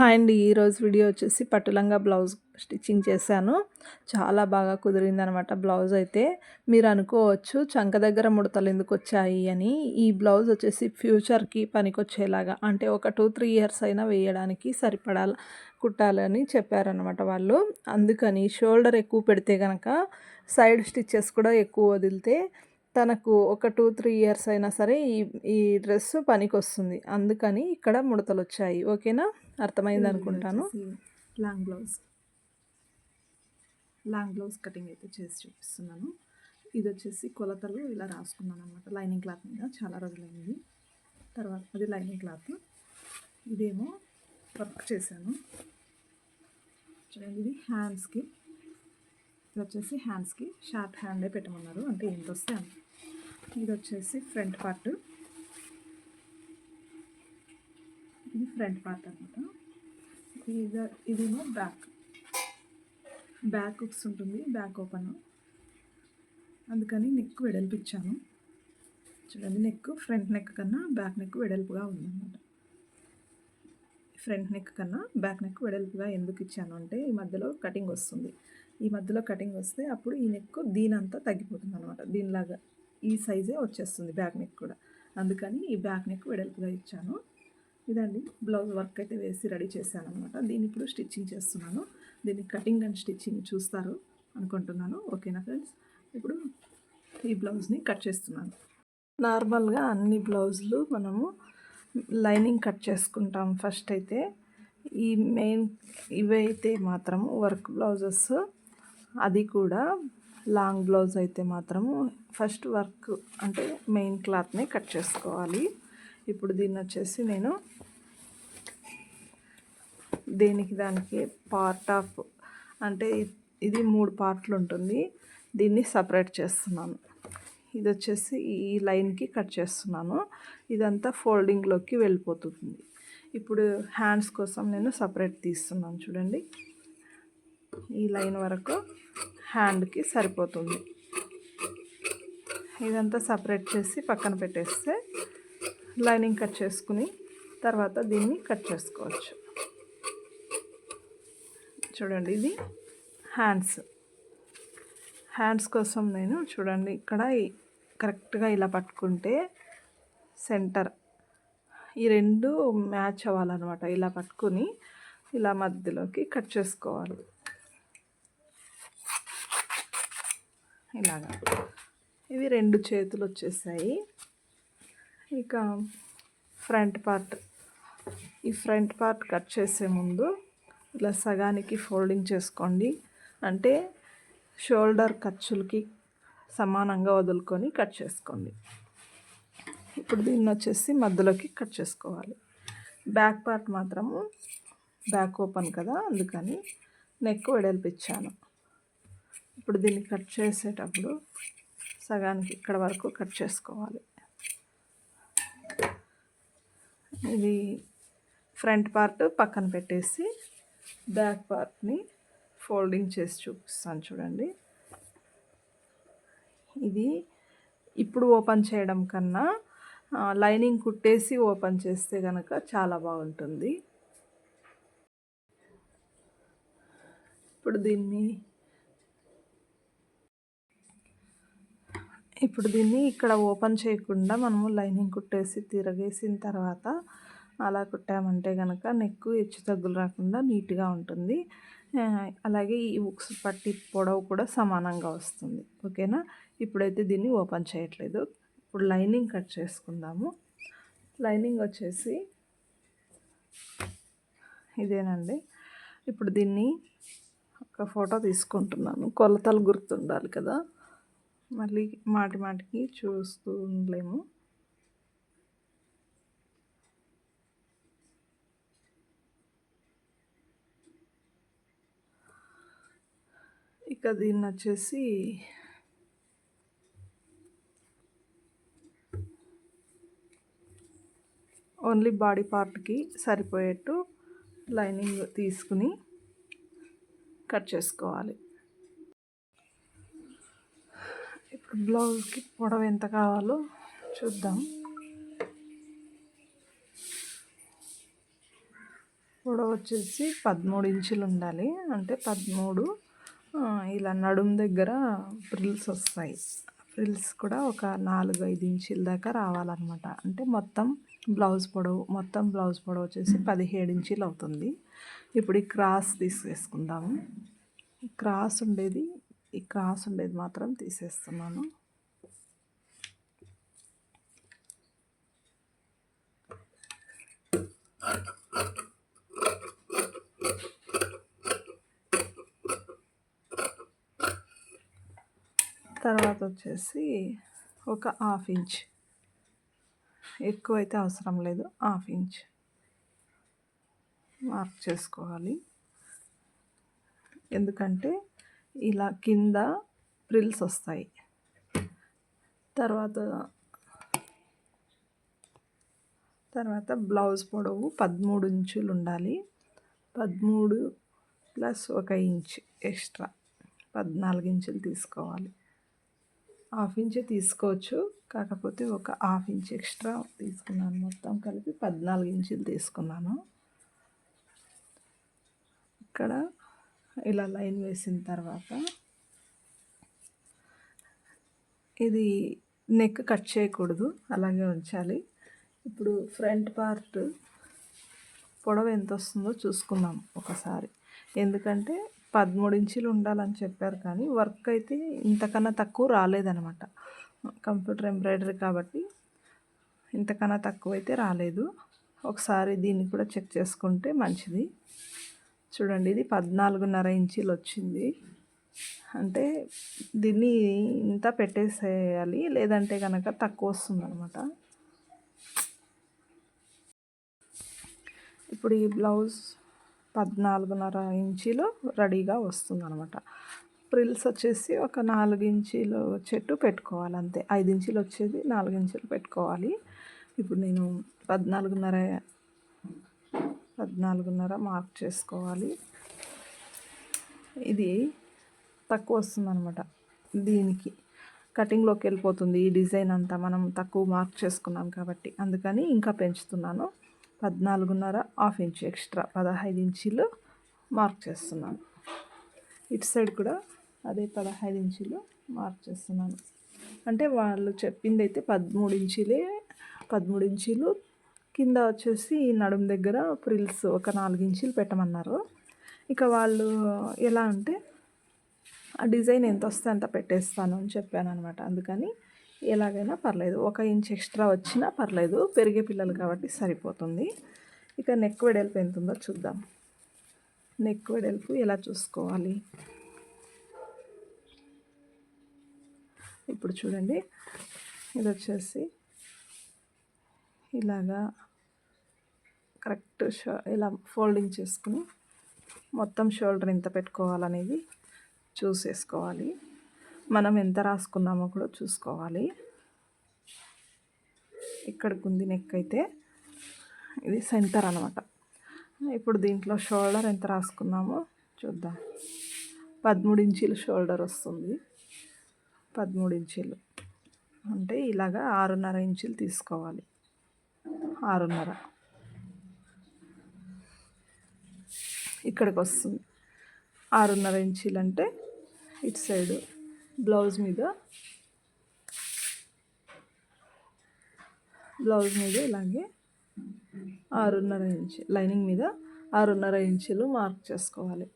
Hi అండి ఈరోజు video వచ్చేసి పట్టులంగా బ్లౌజ్ స్టిచ్చింగ్ చేశాను. చాలా బాగా కుదిరిందనమాట బ్లౌజ్ అయితే. మీరు అనుకోవచ్చు చంక దగ్గర ముడతలు ఎందుకు వచ్చాయి అని. ఈ బ్లౌజ్ వచ్చేసి ఫ్యూచర్కి పనికొచ్చేలాగా అంటే ఒక టూ త్రీ ఇయర్స్ అయినా వేయడానికి సరిపడాల కుట్టాలని చెప్పారనమాట వాళ్ళు. అందుకని షోల్డర్ ఎక్కువ పెడితే కనుక సైడ్ స్టిచ్చెస్ కూడా ఎక్కువ వదిలితే తనకు ఒక టూ త్రీ ఇయర్స్ అయినా సరే ఈ ఈ డ్రెస్ పనికి వస్తుంది అందుకని ఇక్కడ ముడతలు వచ్చాయి ఓకేనా? అర్థమైంది అనుకుంటాను. Long blouse long blouse cutting అయితే చేసి చూపిస్తున్నాను. ఇది వచ్చేసి కొలతలు ఇలా రాసుకున్నాను అనమాట లైనింగ్ క్లాత్ మీద చాలా రోజులైంది. తర్వాత అది లైనింగ్ క్లాత్ ఇదేమో వర్క్ చేశాను. చూడండి ఇది హ్యాండ్స్కి ఇది వచ్చేసి హ్యాండ్స్కి షార్ట్ హ్యాండే పెట్టమన్నారు. అంటే ఎంత వస్తే అంత. ఇది వచ్చేసి ఫ్రంట్ పార్ట్ ఇది ఫ్రంట్ పార్ట్ అనమాట ఇది ఇదేమో బ్యాక్ బ్యాక్ హుక్స్ ఉంటుంది బ్యాక్ ఓపెన్ అందుకని నెక్ వెడల్పిచ్చాను చూడండి నెక్ ఫ్రంట్ నెక్ కన్నా బ్యాక్ నెక్ వెడల్పుగా ఉందన్నమాట. ఫ్రంట్ నెక్ కన్నా బ్యాక్ నెక్ వెడల్పుగా ఎందుకు ఇచ్చాను అంటే ఈ మధ్యలో కటింగ్ వస్తుంది. ఈ మధ్యలో కటింగ్ వస్తే అప్పుడు ఈ నెక్ దీనంతా తగ్గిపోతుంది అనమాట దీనిలాగా ఈ సైజే వచ్చేస్తుంది బ్యాక్ నెక్ కూడా. అందుకని ఈ బ్యాక్ నెక్ వెడల్పుగా ఇచ్చాను. ఇదండి బ్లౌజ్ వర్క్ అయితే వేసి రెడీ చేశాను అనమాట దీన్ని ఇప్పుడు స్టిచ్చింగ్ చేస్తున్నాను. దీన్ని కటింగ్ అండ్ స్టిచ్చింగ్ చూస్తారు అనుకుంటున్నాను. ఓకేనా ఫ్రెండ్స్? ఇప్పుడు ఈ బ్లౌజ్ని కట్ చేస్తున్నాను. నార్మల్గా అన్ని బ్లౌజులు మనము లైనింగ్ కట్ చేసుకుంటాం ఫస్ట్ అయితే. ఈ మెయిన్ ఇవైతే మాత్రము వర్క్ బ్లౌజెస్ అది కూడా లాంగ్ బ్లౌజ్ అయితే మాత్రము ఫస్ట్ వర్క్ అంటే మెయిన్ క్లాత్ని కట్ చేసుకోవాలి. ఇప్పుడు దీన్ని వచ్చేసి నేను దేనికి దానికి పార్ట్ ఆఫ్ అంటే ఇది మూడు పార్ట్లు ఉంటుంది. దీన్ని సపరేట్ చేస్తున్నాను. ఇది వచ్చేసి ఈ లైన్కి కట్ చేస్తున్నాను. ఇదంతా ఫోల్డింగ్లోకి వెళ్ళిపోతుంది. ఇప్పుడు హ్యాండ్స్ కోసం నేను సపరేట్ తీస్తున్నాను చూడండి. ఈ లైన్ వరకు హ్యాండ్కి సరిపోతుంది. ఇదంతా సపరేట్ చేసి పక్కన పెట్టేస్తే లైనింగ్ కట్ చేసుకుని తర్వాత దీన్ని కట్ చేసుకోవచ్చు. చూడండి ఇది హ్యాండ్స్. హ్యాండ్స్ కోసం నేను చూడండి ఇక్కడ కరెక్ట్గా ఇలా పట్టుకుంటే సెంటర్. ఈ రెండు మ్యాచ్ అవ్వాలన్నమాట. ఇలా పట్టుకొని ఇలా మధ్యలోకి కట్ చేసుకోవాలి. ఇలాగా. ఇవి రెండు చేతులు వచ్చేసాయి. ఇక ఫ్రంట్ పార్ట్ ఈ ఫ్రంట్ పార్ట్ కట్ చేసే ముందు ఇలా సగానికి ఫోల్డింగ్ చేసుకోండి. అంటే షోల్డర్ ఖర్చులకి సమానంగా వదులుకొని కట్ చేసుకోండి. ఇప్పుడు దీన్ని వచ్చేసి మధ్యలోకి కట్ చేసుకోవాలి. బ్యాక్ పార్ట్ మాత్రము బ్యాక్ ఓపెన్ కదా అందుకని నెక్ వెడల్పిచ్చాను ఇప్పుడు దీన్ని కట్ చేసేటప్పుడు సగానికి ఇక్కడ వరకు కట్ చేసుకోవాలి. ఇది ఫ్రంట్ పార్ట్ పక్కన పెట్టేసి బ్యాక్ పార్ట్ని ఫోల్డింగ్ చేసి చూపిస్తాను చూడండి. ఇది ఇప్పుడు ఓపెన్ చేయడం కన్నా లైనింగ్ కుట్టేసి ఓపెన్ చేస్తే కనుక చాలా బాగుంటుంది. ఇప్పుడు దీన్ని ఇప్పుడు దీన్ని ఇక్కడ ఓపెన్ చేయకుండా మనము లైనింగ్ కుట్టేసి తిరగేసిన తర్వాత అలా కుట్టామంటే కనుక నెక్ హెచ్చు తగ్గులు రాకుండా నీట్గా ఉంటుంది. అలాగే ఈ ఉక్స్ పట్టి పొడవు కూడా సమానంగా వస్తుంది. ఓకేనా? ఇప్పుడైతే దీన్ని ఓపెన్ చేయట్లేదు. ఇప్పుడు లైనింగ్ కట్ చేసుకుందాము. లైనింగ్ వచ్చేసి ఇదేనండి. ఇప్పుడు దీన్ని ఒక ఫోటో తీసుకుంటున్నాను. కొలతలు గుర్తుండాలి కదా? మళ్ళీ మాటి మాటికి చూస్తూ ఉండలేము. ఇక దీన్ని వచ్చేసి ఓన్లీ బాడీ పార్ట్కి సరిపోయేట్టు లైనింగ్ తీసుకుని కట్ చేసుకోవాలి. బ్లౌజ్కి పొడవు ఎంత కావాలో చూద్దాం. పొడవు వచ్చేసి పదమూడు ఇంచులు ఉండాలి. అంటే పదమూడు ఇలా నడుము దగ్గర ఫ్రిల్స్ వస్తాయి. ఫ్రిల్స్ కూడా ఒక నాలుగు ఐదు ఇంచుల దాకా రావాలన్నమాట. అంటే మొత్తం బ్లౌజ్ పొడవు మొత్తం బ్లౌజ్ పొడవు వచ్చేసి పదిహేడు ఇంచులు అవుతుంది. ఇప్పుడు ఈ క్రాస్ తీసేసుకుందాము. క్రాస్ ఉండేది ఈ క్రాస్ ఉండేది మాత్రం తీసేస్తున్నాను. తర్వాత వచ్చేసి ఒక హాఫ్ ఇంచ్. ఎక్కువ అయితే అవసరం లేదు హాఫ్ ఇంచ్. మార్క్ చేసుకోవాలి. ఎందుకంటే ఇలా కింద ప్రిల్స్ వస్తాయి. తర్వాత తర్వాత బ్లౌజ్ పొడవు పదమూడు ఇంచులు ఉండాలి. పదమూడు ప్లస్ ఒక ఇంచ్ ఎక్స్ట్రా పద్నాలుగు ఇంచులు తీసుకోవాలి. హాఫ్ ఇంచ్ తీసుకోవచ్చు. కాకపోతే ఒక హాఫ్ ఇంచ్ ఎక్స్ట్రా తీసుకున్నాను. మొత్తం కలిపి పద్నాలుగు ఇంచులు తీసుకున్నాను. ఇక్కడ ఇలా లైన్ వేసిన తర్వాత ఇది నెక్ కట్ చేయకూడదు అలాగే ఉంచాలి. ఇప్పుడు ఫ్రంట్ పార్ట్ పొడవు ఎంత వస్తుందో చూసుకుందాం ఒకసారి. ఎందుకంటే పదమూడు ఇంచులు ఉండాలని చెప్పారు కానీ వర్క్ అయితే ఇంతకన్నా తక్కువ రాలేదనమాట కంప్యూటర్ ఎంబ్రాయిడరీ కాబట్టి ఇంతకన్నా తక్కువ అయితే రాలేదు. ఒకసారి దీన్ని కూడా చెక్ చేసుకుంటే మంచిది. చూడండి ఇది పద్నాలుగున్నర ఇంచీలు వచ్చింది. అంటే దీన్ని ఇంత పెట్టేసేయాలి లేదంటే కనుక తక్కువ వస్తుంది అనమాట ఇప్పుడు ఈ బ్లౌజ్ పద్నాలుగున్నర ఇంచీలు రెడీగా వస్తుంది అనమాట ప్రిల్స్ వచ్చేసి ఒక నాలుగు ఇంచీలు చెట్టు పెట్టుకోవాలి అంతే. ఐదు ఇంచులు వచ్చేది నాలుగు ఇంచులు పెట్టుకోవాలి. ఇప్పుడు నేను పద్నాలుగున్నర పద్నాలుగున్నర మార్క్ చేసుకోవాలి. ఇది తక్కువ వస్తుందన్నమాట దీనికి. కటింగ్లోకి వెళ్ళిపోతుంది ఈ డిజైన్ అంతా. మనం తక్కువ మార్క్ చేసుకున్నాం కాబట్టి. అందుకని ఇంకా పెంచుతున్నాను. పద్నాలుగున్నర హాఫ్ ఇంచ్ ఎక్స్ట్రా పదహైదు ఇంచీలు మార్క్ చేస్తున్నాను. ఇటు సైడ్ కూడా అదే పదహైదు ఇంచీలు మార్క్ చేస్తున్నాను. అంటే వాళ్ళు చెప్పింది అయితే పదమూడు ఇంచీలే పదమూడు ఇంచీలు కింద వచ్చేసి నడుము దగ్గర ప్రిల్స్ ఒక నాలుగు పెట్టమన్నారు. ఇక వాళ్ళు ఎలా అంటే ఆ డిజైన్ ఎంత వస్తే అంత పెట్టేస్తాను అని చెప్పాను అనమాట అందుకని ఎలాగైనా పర్లేదు ఒక ఇంచ్ ఎక్స్ట్రా వచ్చినా పర్లేదు పెరిగే పిల్లలు కాబట్టి సరిపోతుంది. ఇక నెక్ వెడల్పు ఎంత ఉందో చూద్దాం. నెక్ వెడల్పు ఎలా చూసుకోవాలి? ఇప్పుడు చూడండి ఇది వచ్చేసి ఇలాగా కరెక్ట్ షో ఇలా ఫోల్డింగ్ చేసుకుని మొత్తం షోల్డర్ ఎంత పెట్టుకోవాలనేది చూసేసుకోవాలి. మనం ఎంత రాసుకున్నామో కూడా చూసుకోవాలి. ఇక్కడ గుంది నెక్ అయితే ఇది సెంటర్ అనమాట ఇప్పుడు దీంట్లో షోల్డర్ ఎంత రాసుకున్నామో చూద్దాం. పదమూడు ఇంచీలు షోల్డర్ వస్తుంది. పదమూడు ఇంచీలు. అంటే ఇలాగా ఆరున్నర ఇంచులు తీసుకోవాలి. ఆరున్నర. ఇక్కడికి వస్తుంది ఆరున్నర ఇంచీలు అంటే ఇటు సైడు బ్లౌజ్ మీద బ్లౌజ్ మీద ఇలాగే ఆరున్నర ఇంచు లైనింగ్ మీద ఆరున్నర ఇంచులు మార్క్ చేసుకోవాలి.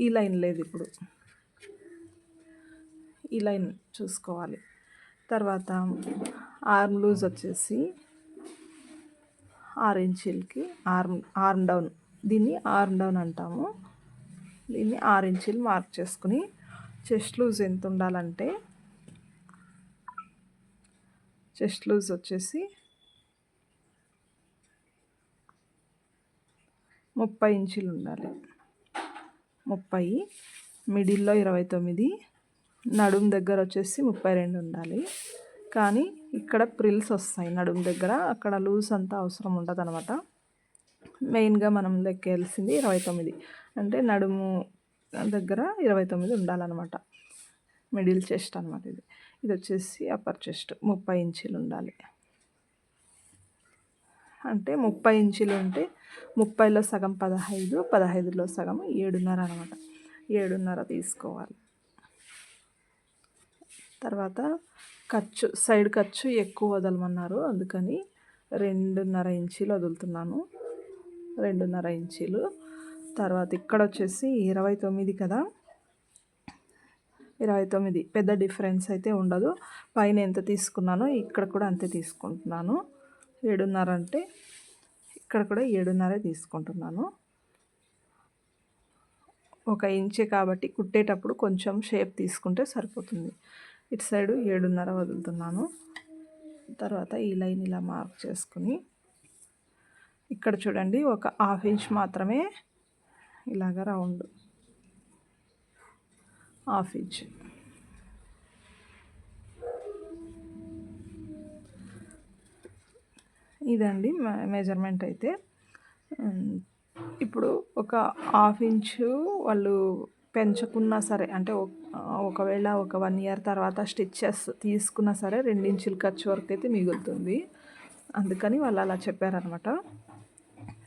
ఈ లైన్ లేదు ఇప్పుడు. ఈ లైన్ చూసుకోవాలి. తర్వాత ఆర్మ్ లూజ్ వచ్చేసి ఆరు ఇంచీలకి ఆర్మ్ ఆర్మ్ డౌన్. దీన్ని ఆర్మ్ డౌన్ అంటాము. దీన్ని ఆరు ఇంచీలు మార్క్ చేసుకుని చెస్ట్ లూజ్ ఎంత ఉండాలంటే చెస్ట్ లూజ్ వచ్చేసి ముప్పై ఇంచులు ఉండాలి. ముప్పై మిడిల్లో ఇరవై తొమ్మిది నడుము దగ్గర వచ్చేసి ముప్పై రెండు ఉండాలి. కానీ ఇక్కడ ప్రిల్స్ వస్తాయి నడుము దగ్గర. అక్కడ లూజ్ అంతా అవసరం ఉండదు అనమాట మెయిన్గా మనం లెక్కేయాల్సింది ఇరవై తొమ్మిది. అంటే నడుము దగ్గర ఇరవై తొమ్మిది ఉండాలన్నమాట. మిడిల్ చెస్ట్ అనమాట ఇది. ఇది వచ్చేసి అప్పర్ చెస్ట్ ముప్పై ఇంచులు ఉండాలి. అంటే ముప్పై ఇంచులు ఉంటే ముప్పైలో సగం పదహైదు పదహైదులో సగం ఏడున్నర అనమాట ఏడున్నర తీసుకోవాలి. తర్వాత ఖర్చు సైడ్ ఖర్చు ఎక్కువ వదలమన్నారు. అందుకని రెండున్నర ఇంచీలు వదులుతున్నాను. రెండున్నర ఇంచీలు. తర్వాత ఇక్కడ వచ్చేసి ఇరవై తొమ్మిది కదా? ఇరవై తొమ్మిది. పెద్ద డిఫరెన్స్ అయితే ఉండదు. పైన ఎంత తీసుకున్నానో ఇక్కడ కూడా అంతే తీసుకుంటున్నాను. ఏడున్నర అంటే ఇక్కడ కూడా ఏడున్నరే తీసుకుంటున్నాను. ఒక ఇంచే కాబట్టి కుట్టేటప్పుడు కొంచెం షేప్ తీసుకుంటే సరిపోతుంది. ఇటు సైడు ఏడున్నర వదులుతున్నాను. తర్వాత ఈ లైన్ ఇలా మార్క్ చేసుకుని ఇక్కడ చూడండి ఒక హాఫ్ ఇంచ్ మాత్రమే ఇలాగ రౌండ్. Half inch. ఇదండి మెజర్మెంట్ అయితే. ఇప్పుడు ఒక హాఫ్ ఇంచు వాళ్ళు పెంచుకున్నా సరే అంటే ఒకవేళ ఒక వన్ ఇయర్ తర్వాత స్టిచ్చెస్ తీసుకున్నా సరే రెండించులు ఖర్చు వరకు అయితే మిగులుతుంది. అందుకని వాళ్ళు అలా చెప్పారనమాట.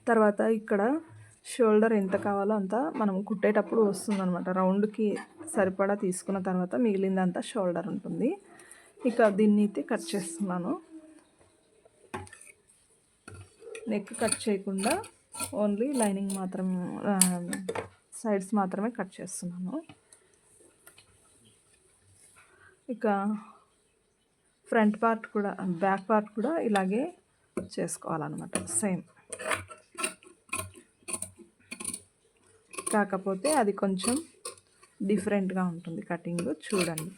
తర్వాత ఇక్కడ షోల్డర్ ఎంత కావాలో అంత మనం కుట్టేటప్పుడు వస్తుందనమాట. రౌండ్కి సరిపడా తీసుకున్న తర్వాత మిగిలిందంతా షోల్డర్ ఉంటుంది. ఇక దీన్ని అయితే కట్ చేస్తున్నాను. నెక్ కట్ చేయకుండా ఓన్లీ లైనింగ్ మాత్రం సైడ్స్ మాత్రమే కట్ చేస్తున్నాను. ఇక ఫ్రంట్ పార్ట్ కూడా బ్యాక్ పార్ట్ కూడా ఇలాగే చేసుకోవాలన్నమాట. సేమ్ కాకపోతే అది కొంచెం డిఫరెంట్గా ఉంటుంది కటింగ్ చూడండి.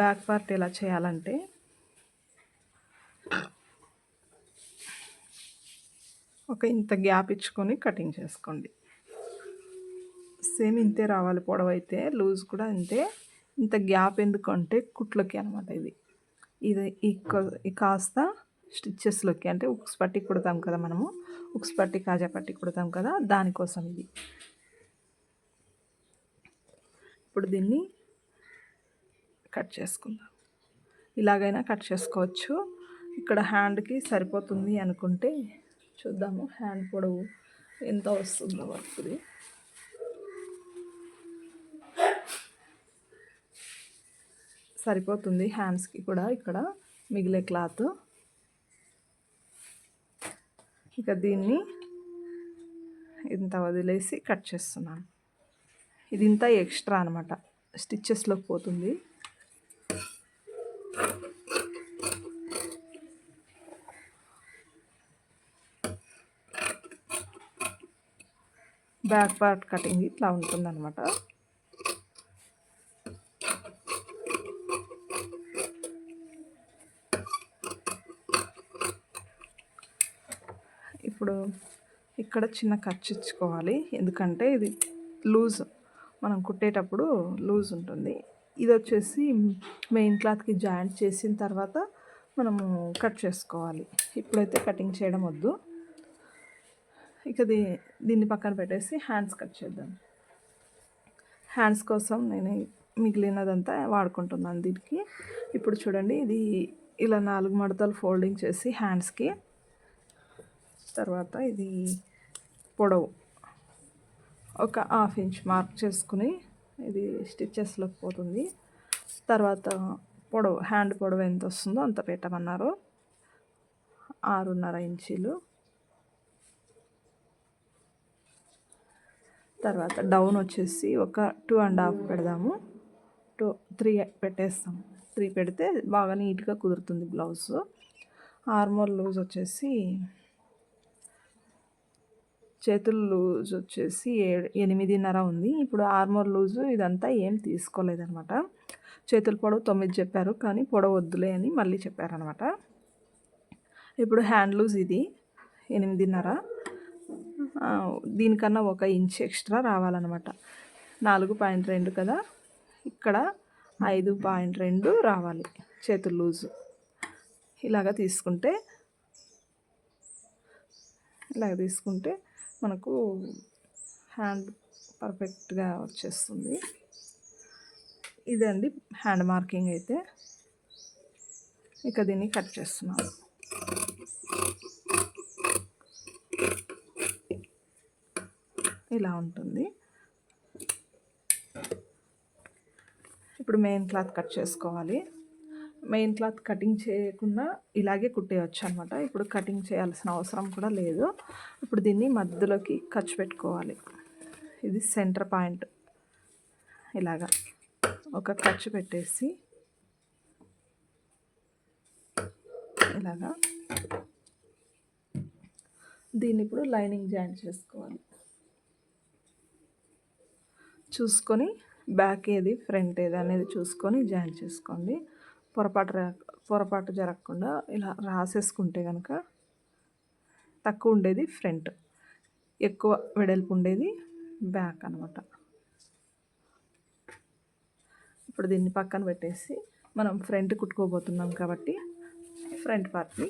బ్యాక్ పార్ట్ ఎలా చేయాలంటే ఒక ఇంత గ్యాప్ ఇచ్చుకొని కటింగ్ చేసుకోండి. సేమ్ ఇంతే రావాలి పొడవైతే లూజ్ కూడా ఇంతే ఇంత గ్యాప్ ఎందుకంటే కుట్లకి అనమాట ఇది. ఇది కాస్త స్టిచ్చెస్లోకి అంటే ఉక్స్ పట్టి కుడతాం కదా మనము. ఉక్స్ పట్టి కాజా పట్టి కుడతాం కదా దానికోసం ఇది. ఇప్పుడు దీన్ని కట్ చేసుకుందాం. ఇలాగైనా కట్ చేసుకోవచ్చు. ఇక్కడ హ్యాండ్కి సరిపోతుంది అనుకుంటే చూద్దాము. హ్యాండ్ పొడవు ఎంత వస్తుందో వర్క్ది సరిపోతుంది హ్యాండ్స్కి కూడా ఇక్కడ మిగిలే క్లాత్ ఇక దీన్ని ఇంత వదిలేసి కట్ చేస్తున్నాను. ఇది ఇంత ఎక్స్ట్రా అనమాట స్టిచ్చెస్లోకి పోతుంది. బ్యాక్ పార్ట్ కటింగ్ ఇట్లా ఉంటుందన్నమాట. ఇప్పుడు ఇక్కడ చిన్న ఖర్చు ఇచ్చుకోవాలి. ఎందుకంటే ఇది లూజ్ మనం కుట్టేటప్పుడు లూజ్ ఉంటుంది. ఇది వచ్చేసి మెయిన్ క్లాత్కి జాయింట్ చేసిన తర్వాత మనము కట్ చేసుకోవాలి. ఇప్పుడైతే కటింగ్ చేయడం వద్దు. ఇక దీ దీన్ని పక్కన పెట్టేసి హ్యాండ్స్ కట్ చేద్దాం. హ్యాండ్స్ కోసం నేను మిగిలినదంతా వాడుకుంటున్నాను దీనికి. ఇప్పుడు చూడండి ఇది ఇలా నాలుగు మడతలు ఫోల్డింగ్ చేసి హ్యాండ్స్కి. తర్వాత ఇది పొడవు ఒక హాఫ్ ఇంచ్ మార్క్ చేసుకుని ఇది స్టిచ్చెస్లోకి పోతుంది. తర్వాత పొడవు హ్యాండ్ పొడవు ఎంత వస్తుందో అంత పెట్టమన్నారు. ఆరున్నర ఇంచీలు. తర్వాత డౌన్ వచ్చేసి ఒక టూ అండ్ హాఫ్ పెడదాము. టూ త్రీ పెట్టేస్తాం. త్రీ పెడితే బాగా నీట్గా కుదురుతుంది బ్లౌజ్. ఆర్మోర్ లూజ్ వచ్చేసి చేతుల లూజ్ వచ్చేసి ఎనిమిదిన్నర ఉంది. ఇప్పుడు ఆర్మోర్ లూజు ఇదంతా ఏం తీసుకోలేదనమాట. చేతుల పొడవు తొమ్మిది చెప్పారు కానీ పొడవు వద్దులే అని మళ్ళీ చెప్పారనమాట. ఇప్పుడు హ్యాండ్ లూజ్ ఇది ఎనిమిదిన్నర. దీనికన్నా ఒక ఇంచ్ ఎక్స్ట్రా రావాలన్నమాట. నాలుగు పాయింట్ రెండు కదా? ఇక్కడ ఐదు పాయింట్ రెండు రావాలి చేతులు లూజు. ఇలాగ తీసుకుంటే ఇలాగ తీసుకుంటే మనకు హ్యాండ్ పర్ఫెక్ట్గా వచ్చేస్తుంది. ఇదండి హ్యాండ్ మార్కింగ్ అయితే. ఇక దీన్ని కట్ చేస్తున్నాను. ఇలా ఉంటుంది. ఇప్పుడు మెయిన్ క్లాత్ కట్ చేసుకోవాలి. మెయిన్ క్లాత్ కటింగ్ చేయకుండా ఇలాగే కుట్టేయచ్చు అనమాట ఇప్పుడు కటింగ్ చేయాల్సిన అవసరం కూడా లేదు. ఇప్పుడు దీన్ని మధ్యలోకి ఖర్చు పెట్టుకోవాలి. ఇది సెంటర్ పాయింట్ ఇలాగా ఒక ఖర్చు పెట్టేసి ఇలాగా దీన్ని ఇప్పుడు లైనింగ్ జాయింట్ చేసుకోవాలి. చూసుకొని బ్యాక్ ఏది ఫ్రంట్ ఏది అనేది చూసుకొని జాయిన్ చేసుకోండి. పొరపాటు పొరపాటు జరగకుండా ఇలా రాసేసుకుంటే కనుక తక్కువ ఉండేది ఫ్రంట్ ఎక్కువ వెడల్పు ఉండేది బ్యాక్ అనమాట ఇప్పుడు దీన్ని పక్కన పెట్టేసి మనం ఫ్రంట్ కుట్టుకోబోతున్నాం కాబట్టి ఫ్రంట్ పార్ట్ని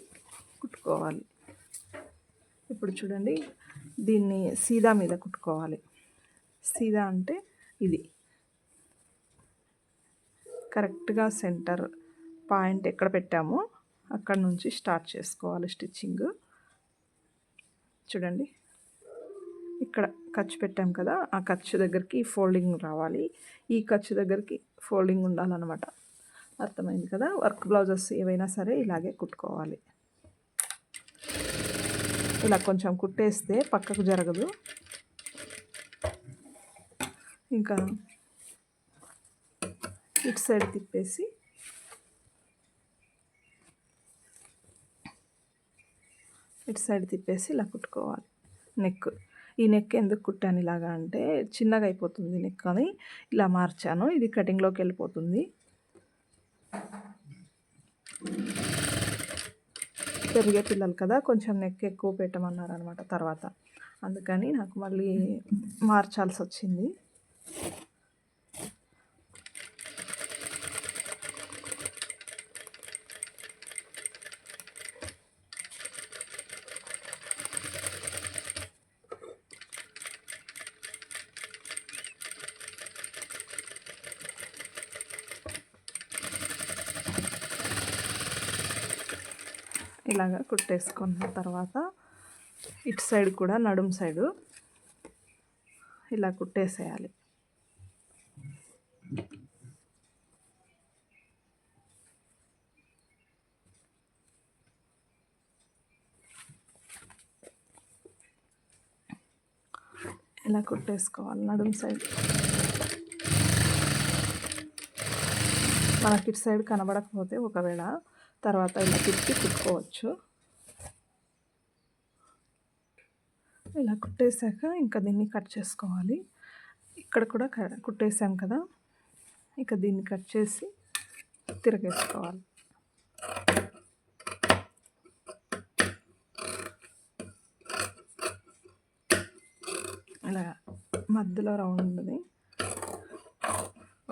కుట్టుకోవాలి. ఇప్పుడు చూడండి దీన్ని సీదా మీద కుట్టుకోవాలి. సీదా అంటే ఇది. కరెక్ట్గా సెంటర్ పాయింట్ ఎక్కడ పెట్టామో అక్కడ నుంచి స్టార్ట్ చేసుకోవాలి స్టిచ్చింగ్. చూడండి. ఇక్కడ ఖర్చు పెట్టాం కదా ఆ ఖర్చు దగ్గరికి ఫోల్డింగ్ రావాలి. ఈ ఖర్చు దగ్గరికి ఫోల్డింగ్ ఉండాలన్నమాట. అర్థమైంది కదా? వర్క్ బ్లౌజెస్ ఏవైనా సరే ఇలాగే కుట్టుకోవాలి. ఇలా కొంచెం కుట్టేస్తే పక్కకు జరగదు. ఇంకా ఇటు సైడ్ తిప్పేసి ఇటు సైడ్ తిప్పేసి ఇలా కుట్టుకోవాలి. నెక్. ఈ నెక్ ఎందుకు కుట్టాను ఇలాగా అంటే చిన్నగా అయిపోతుంది నెక్ అని ఇలా మార్చాను. ఇది కటింగ్లోకి వెళ్ళిపోతుంది. పెరిగే పిల్లలు కదా కొంచెం నెక్ ఎక్కువ పెట్టమన్నారు అనమాట తర్వాత. అందుకని నాకు మళ్ళీ మార్చాల్సి వచ్చింది. ఇలాగ కుట్టేసుకున్న తర్వాత ఇటు సైడ్ కూడా నడుం సైడు ఇలా కుట్టేసేయాలి. ఇలా కుట్టేసుకోవాలి? నడుం సైడ్. మనకి ఇటు సైడ్ కనబడకపోతే ఒకవేళ తర్వాత ఇలా తిప్పి కుట్టుకోవచ్చు ఇలా కుట్టేశాక ఇంకా దీన్ని కట్ చేసుకోవాలి. ఇక్కడ కూడా క- కుట్టేసాం కదా? ఇక దీన్ని కట్ చేసి తిరగేసుకోవాలి. ఇలా మధ్యలో రౌండ్ని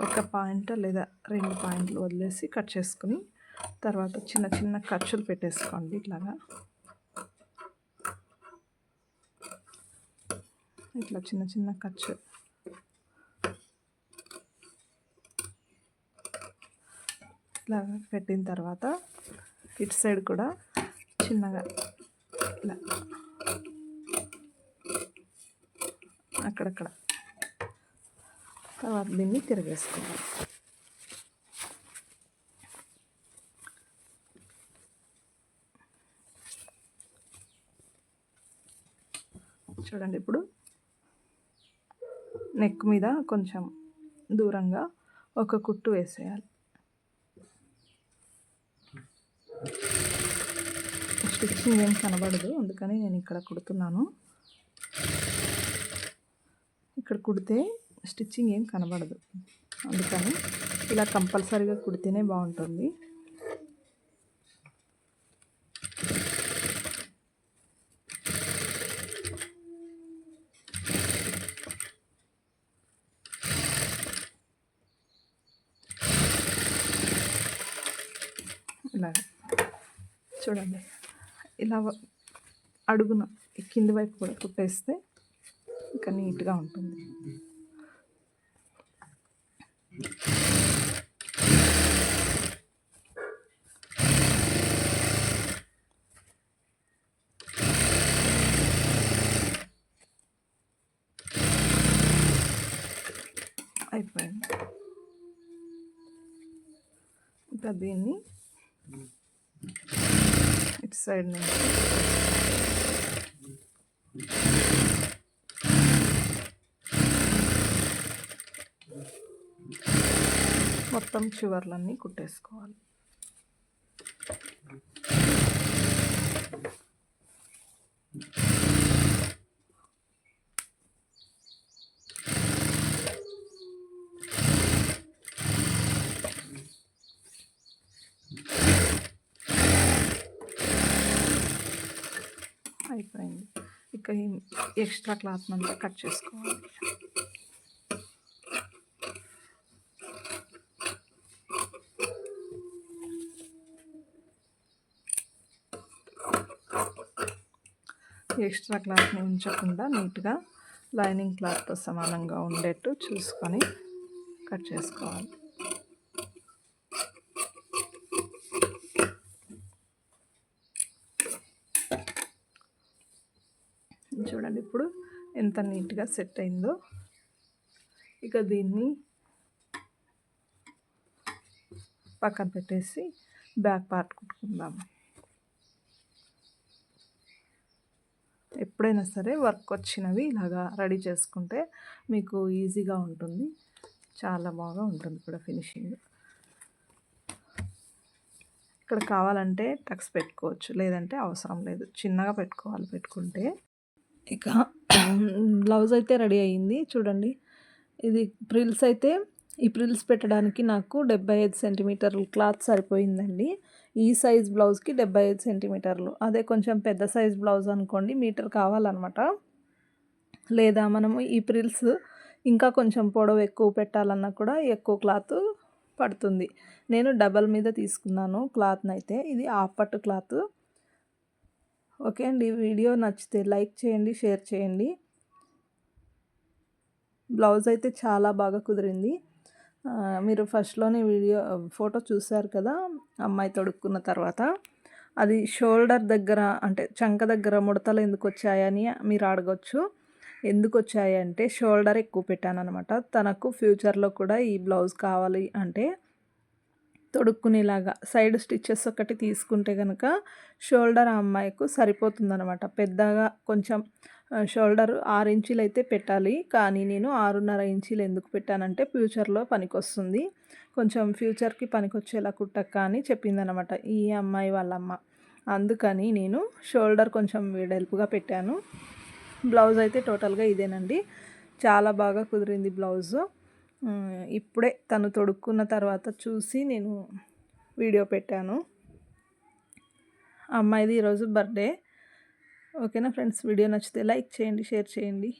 ఒక పాయింట్ లేదా రెండు పాయింట్లు వదిలేసి కట్ చేసుకుని తర్వాత చిన్న చిన్న ఖర్చులు పెట్టేసుకోండి ఇట్లాగా. ఇట్లా చిన్న చిన్న ఖర్చు ఇట్లా పెట్టిన తర్వాత ఇటు సైడ్ కూడా చిన్నగా ఇలా అక్కడక్కడ. తర్వాత దీన్ని తిరిగేసుకోవాలి. చూడండి ఇప్పుడు నెక్ మీద కొంచెం దూరంగా ఒక కుట్టు వేసేయాలి. స్టిచ్చింగ్ ఏం కనబడదు. అందుకని నేను ఇక్కడ కుడుతున్నాను. ఇక్కడ కుడితే స్టిచ్చింగ్ ఏం కనబడదు. అందుకని ఇలా కంపల్సరీగా కుడితేనే బాగుంటుంది. ఇలాగ. చూడండి. ఇలా అడుగున కింది వైపు కూడా కుట్టేస్తే ఇంకా నీట్గా ఉంటుంది. అయిపోయింది. ఇంకా దీన్ని ఇటు సైడ్ నుంచి మొత్తం చివర్లన్నీ కుట్టేసుకోవాలి. అయిపోయింది. ఇక ఈ ఎక్స్ట్రా క్లాత్ అంతా కట్ చేసుకోవాలి. ఎక్స్ట్రా క్లాత్ని ఉంచకుండా నీట్గా లైనింగ్ క్లాత్తో సమానంగా ఉండేట్టు చూసుకొని కట్ చేసుకోవాలి. చూడండి. ఇప్పుడు ఎంత నీట్గా సెట్ అయిందో. ఇక దీన్ని పక్కన పెట్టేసి బ్యాక్ పార్ట్ కుట్టుకుందాం. ఎప్పుడైనా సరే వర్క్ వచ్చినవి ఇలాగా రెడీ చేసుకుంటే మీకు ఈజీగా ఉంటుంది. చాలా బాగా ఉంటుంది కూడా ఫినిషింగ్. ఇక్కడ కావాలంటే టక్స్ పెట్టుకోవచ్చు. లేదంటే అవసరం లేదు. చిన్నగా పెట్టుకోవాలి. పెట్టుకుంటే ఇక బ్లౌజ్ అయితే రెడీ అయ్యింది చూడండి ఇది ప్రిల్స్ అయితే ఈ ప్రిల్స్ పెట్టడానికి నాకు డెబ్బై ఐదు సెంటీమీటర్లు క్లాత్ సరిపోయిందండి. ఈ సైజ్ బ్లౌజ్కి డెబ్బై ఐదు సెంటీమీటర్లు. అదే కొంచెం పెద్ద సైజ్ బ్లౌజ్ అనుకోండి మీటర్ కావాలన్నమాట. లేదా మనము ఈ ప్రిల్స్ ఇంకా కొంచెం పొడవు ఎక్కువ పెట్టాలన్నా కూడా ఎక్కువ క్లాత్ పడుతుంది. నేను డబల్ మీద తీసుకున్నాను క్లాత్ని అయితే ఇది హాఫ్ పట్టు క్లాత్. ఓకే అండి. వీడియో నచ్చితే లైక్ చేయండి షేర్ చేయండి. బ్లౌజ్ అయితే చాలా బాగా కుదిరింది. మీరు ఫస్ట్లోనే వీడియో ఫోటో చూశారు కదా అమ్మాయి తొడుక్కున్న తర్వాత. అది షోల్డర్ దగ్గర అంటే చంక దగ్గర ముడతలు ఎందుకు వచ్చాయని మీరు అడగచ్చు. ఎందుకు వచ్చాయంటే షోల్డర్ ఎక్కువ పెట్టాను అనమాట తనకు ఫ్యూచర్లో కూడా ఈ బ్లౌజ్ కావాలి అంటే తొడుక్కునేలాగా సైడ్ స్టిచ్చెస్ ఒకటి తీసుకుంటే కనుక షోల్డర్ ఆ అమ్మాయికు సరిపోతుందనమాట పెద్దగా కొంచెం షోల్డర్ ఆరు ఇంచులు అయితే పెట్టాలి. కానీ నేను ఆరున్నర ఇంచులు ఎందుకు పెట్టానంటే ఫ్యూచర్లో పనికొస్తుంది. కొంచెం ఫ్యూచర్కి పనికొచ్చేలా కుట్టక్క అని చెప్పిందనమాట ఈ అమ్మాయి వాళ్ళ అమ్మ అందుకని నేను షోల్డర్ కొంచెం వెడల్పుగా పెట్టాను. బ్లౌజ్ అయితే టోటల్గా ఇదేనండి. చాలా బాగా కుదిరింది బ్లౌజు. ఇప్పుడే తను తొడుక్కున్న తర్వాత చూసి నేను వీడియో పెట్టాను. అమ్మాయిది ఈరోజు బర్త్డే. ఓకేనా ఫ్రెండ్స్? వీడియో నచ్చితే లైక్ చేయండి షేర్ చేయండి.